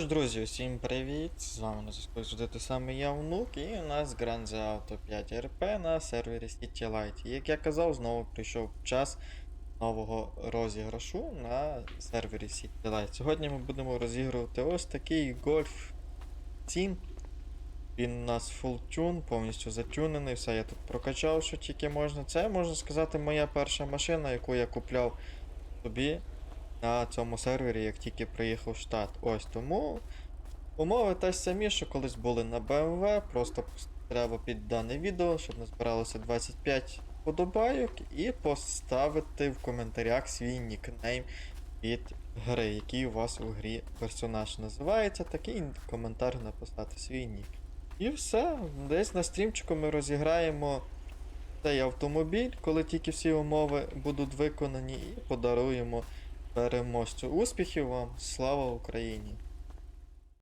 ж, друзі, усім привіт! З вами на зв'язку завжди той самий я внук, і у нас Grand Theft Auto 5 RP на сервері City Light. І як я казав, знову прийшов час нового розіграшу на сервері City Light. Сьогодні ми будемо розігрувати ось такий Golf 7. Він у нас full tune, повністю затюнений, все я тут прокачав, що тільки можна. Це можна сказати моя перша машина, яку я купляв собі на цьому сервері, як тільки приїхав штат. Ось тому умови теж самі, що колись були на BMW, просто треба під дане відео, щоб назбиралося 25 подобайок, і поставити в коментарях свій нікнейм від гри, який у вас у грі персонаж називається. Такий коментар написати свій нік. І все. Десь на стрімчику ми розіграємо цей автомобіль, коли тільки всі умови будуть виконані, і подаруємо переможцю. Успіхів вам! Слава Україні!